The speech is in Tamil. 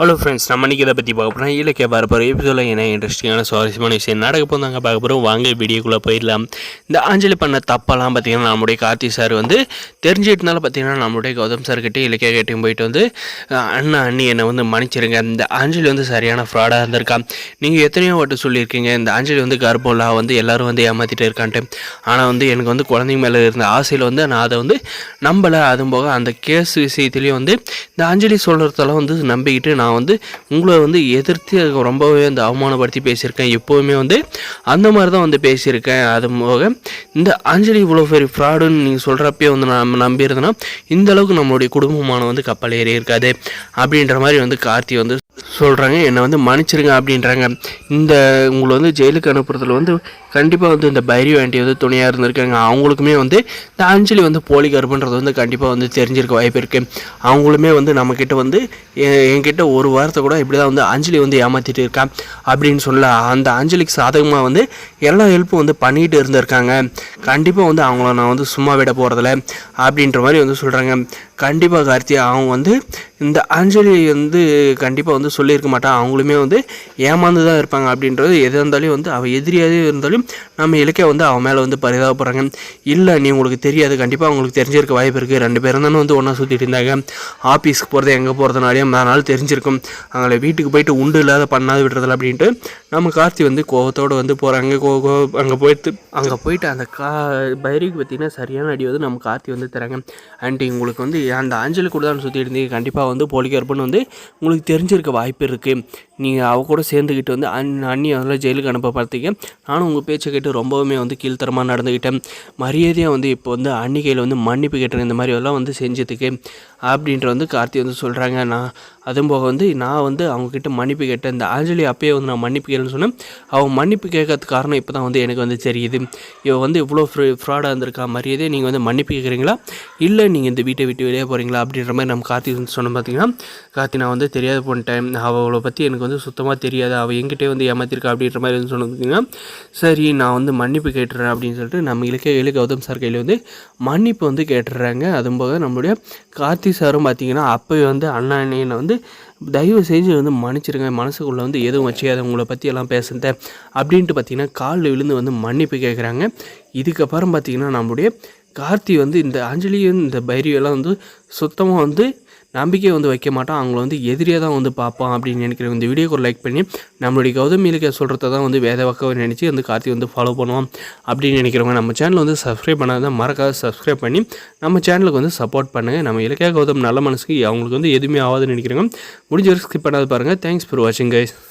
ஹலோ ஃப்ரெண்ட்ஸ் நம்ம இன்றைக்கி இதை பற்றி பார்க்க போகிறோம் இலக்கிய பார்ப்போம். எபிசோடில் என்ன இன்ட்ரெஸ்டிங்கான சுவாரஸ்யமான விஷயம் நடக்க போதாங்க பார்க்க போகிறோம் வாங்க வீடியோக்குள்ளே போயிடலாம். இந்த ஆஞ்சலி பண்ண தப்பெல்லாம் பார்த்தீங்கன்னா நம்முடைய கார்த்தி சார் வந்து தெரிஞ்சிட்டனால பார்த்தீங்கன்னா நம்மளுடைய கௌதம் சார் கிட்டே இலக்கிய கிட்டையும் போயிட்டு வந்து அண்ணா அண்ணி என்னை வந்து மன்னிச்சிருங்க. இந்த அஞ்சலி வந்து சரியான ஃப்ராடாக இருந்திருக்கா நீங்கள் எத்தனையோ வாட்டி சொல்லியிருக்கீங்க இந்த ஆஞ்சலி வந்து கர்ப்பம்லாம் வந்து எல்லோரும் வந்து ஏமாற்றிட்டு இருக்கான்ட்டு. ஆனால் வந்து எனக்கு வந்து குழந்தைங்க மேலே இருந்த ஆசையில் வந்து நான் அதை வந்து நம்பலை. அதுவும் போக அந்த கேஸ் விஷயத்துலேயும் வந்து இந்த அஞ்சலி சொல்கிறதெல்லாம் வந்து நம்பிக்கிட்டு நான் நான் வந்து உங்களை வந்து எதிர்த்து ரொம்பவே வந்து அவமானப்படுத்தி பேசியிருக்கேன். எப்போவுமே வந்து அந்த மாதிரி தான் வந்து பேசியிருக்கேன். அது போக இந்த அஞ்சலி இவ்வளோ பெரிய ஃப்ராடுன்னு நீங்கள் சொல்கிறப்பே வந்து நம்ம நம்பியிருந்தேன்னா இந்த அளவுக்கு நம்மளுடைய குடும்பமான வந்து கப்பல் ஏறி இருக்காது அப்படின்ற மாதிரி வந்து கார்த்தி வந்து சொல்கிறாங்க என்னை வந்து மன்னிச்சிருங்க அப்படின்றாங்க. இந்த உங்களை வந்து ஜெயிலுக்கு அனுப்புறதுல வந்து கண்டிப்பாக வந்து இந்த பைரி ஆண்டி வந்து துணையாக இருந்திருக்காங்க. அவங்களுக்குமே வந்து இந்த அஞ்சலி வந்து போலி கருப்புன்றது வந்து கண்டிப்பாக வந்து தெரிஞ்சிருக்க வாய்ப்பு இருக்குது அவங்களுமே வந்து நம்மக்கிட்ட வந்து எ- என்கிட்ட ஒரு வாரத்தை கூட இப்படி தான் வந்து அஞ்சலி வந்து ஏமாற்றிட்டு இருக்கான் அப்படின்னு சொல்ல அந்த அஞ்சலிக்கு சாதகமாக வந்து எல்லா ஹெல்ப்பும் வந்து பண்ணிகிட்டு இருந்திருக்காங்க. கண்டிப்பாக வந்து அவங்கள நான் வந்து சும்மா விட போகிறதில்ல அப்படின்ற மாதிரி வந்து சொல்கிறாங்க கண்டிப்பாக கார்த்தி அவங்க வந்து இந்த அஞ்சலி வந்து கண்டிப்பாக வந்து சொல்லியிருக்க மாட்டான் அவங்களுமே வந்து ஏமாந்து தான் இருப்பாங்க அப்படின்றது எது இருந்தாலும் வந்து அவள் எதிரியாகவே இருந்தாலும் நம்ம இலக்கியா வந்து அவன் மேலே வந்து பரிதாபப்படுறாங்க. இல்லை நீ உங்களுக்கு தெரியாது. கண்டிப்பாக அவங்களுக்கு தெரிஞ்சிருக்க வாய்ப்பு இருக்குது ரெண்டு பேரும் தானே வந்து ஒன்றா சுற்றிட்டு இருந்தாங்க. ஆஃபீஸ்க்கு போகிறது எங்கே போகிறதுனாலையும் அதனால தெரிஞ்சிருக்கும். அவங்கள வீட்டுக்கு போயிட்டு உண்டு இல்லாத பண்ணாது விடுறதில்ல அப்படின்ட்டு நம்ம கார்த்தி வந்து கோவத்தோடு வந்து போகிறாங்க கோ கோ அங்கே போயிட்டு அங்கே போயிட்டு அந்த கா பைரிக்கு பார்த்திங்கன்னா சரியான அடி வந்து நம்ம கார்த்தி வந்து தராங்க. ஆண்டி உங்களுக்கு வந்து அந்த ஆஞ்சலி கூட தான் சுற்றி இருந்தீங்க. கண்டிப்பாக வந்து போலிகர்பன் வந்து உங்களுக்கு தெரிஞ்சிருக்க வாய்ப்பு இருக்குது நீங்கள் அவ கூட சேர்ந்துக்கிட்டு வந்து அந் அண்ணி அதெல்லாம் ஜெயிலுக்கு அனுப்ப பார்த்தீங்க நானும் உங்கள் பேர் பேச்சை கேட்டு ரொம்பவுமே வந்து கீழ்த்தரமாக நடந்துக்கிட்டேன் மரியாதையாக வந்து இப்போ வந்து அன்னிக்கையில் வந்து மன்னிப்பு கேட்டேன். இந்த மாதிரி எல்லாம் வந்து செஞ்சதுக்கு அப்படின்ற வந்து கார்த்தி வந்து சொல்கிறாங்க நான் அதுவும் போக வந்து நான் வந்து அவங்கக்கிட்ட மன்னிப்பு கேட்டேன். இந்த ஆஞ்சலி அப்பயே வந்து நான் மன்னிப்பு கேட்டேன்னு சொன்னேன். அவன் மன்னிப்பு கேட்கறதுக்கு காரணம் இப்போ தான் வந்து எனக்கு வந்து தெரியுது. இவன் வந்து இவ்வளோ ஃப்ரீ ஃப்ராடாக இருந்திருக்கா? மரியாதையை நீங்கள் வந்து மன்னிப்பு கேட்குறீங்களா? இல்லை நீங்கள் இந்த வீட்டை விட்டு வெளியே போகிறீங்களா அப்படின்ற மாதிரி நம்ம கார்த்தி வந்து சொன்னோம் பார்த்தீங்கன்னா கார்த்தி நான் வந்து தெரியாது போன்ட்டேன் அவளை பற்றி எனக்கு வந்து சுத்தமாக தெரியாது. அவள் எங்கிட்டே வந்து ஏமாத்திருக்கா அப்படின்ற மாதிரி வந்து சொன்ன பார்த்தீங்கன்னா சரி சரி நான் வந்து மன்னிப்பு கேட்டுறேன் அப்படின்னு சொல்லிட்டு நம்ம இலக்கிய இலக்கிய கௌதம் சார் கையில் வந்து மன்னிப்பு வந்து கேட்டுடுறாங்க அதுவும் போக நம்மளுடைய கார்த்தி சாரும் பார்த்தீங்கன்னா அப்போயே வந்து அண்ணா அண்ணனை வந்து தயவு செஞ்சு வந்து மன்னிச்சிருங்க. மனசுக்குள்ளே வந்து எதுவும் வச்சுக்காத உங்களை பற்றி எல்லாம் பேசுனத அப்படின்ட்டு பார்த்தீங்கன்னா காலில் விழுந்து வந்து மன்னிப்பு கேட்குறாங்க இதுக்கப்புறம் பார்த்தீங்கன்னா நம்மளுடைய கார்த்தி வந்து இந்த அஞ்சலியும் இந்த பைரியெல்லாம் வந்து சுத்தமாக வந்து நம்பிக்கை வந்து வைக்க மாட்டான். அவங்கள வந்து எதிரியாக தான் வந்து பார்ப்பான் அப்படின்னு நினைக்கிறேன் இந்த வீடியோக்கு ஒரு லைக் பண்ணி நம்மளுடைய கௌதம் சொல்கிறத தான் வந்து வேத நினச்சி வந்து கார்த்தி வந்து ஃபாலோ பண்ணுவோம் அப்படின்னு நினைக்கிறவங்க நம்ம சேனல் வந்து சப்ஸ்கிரைப் பண்ணாத மறக்காத சப்ஸ்கிரைப் பண்ணி நம்ம சேனலுக்கு வந்து சப்போர்ட் பண்ணுங்கள் நம்ம இலக்கிய கௌதம் நல்ல மனசுக்கு அவங்களுக்கு வந்து எதுவுமே ஆகாதுன்னு நினைக்கிறோங்க முடிஞ்ச வரைக்கும் ஸ்கிப் பண்ணாத பாருங்கள் தேங்க்ஸ் ஃபார் வாட்சிங் கைஸ்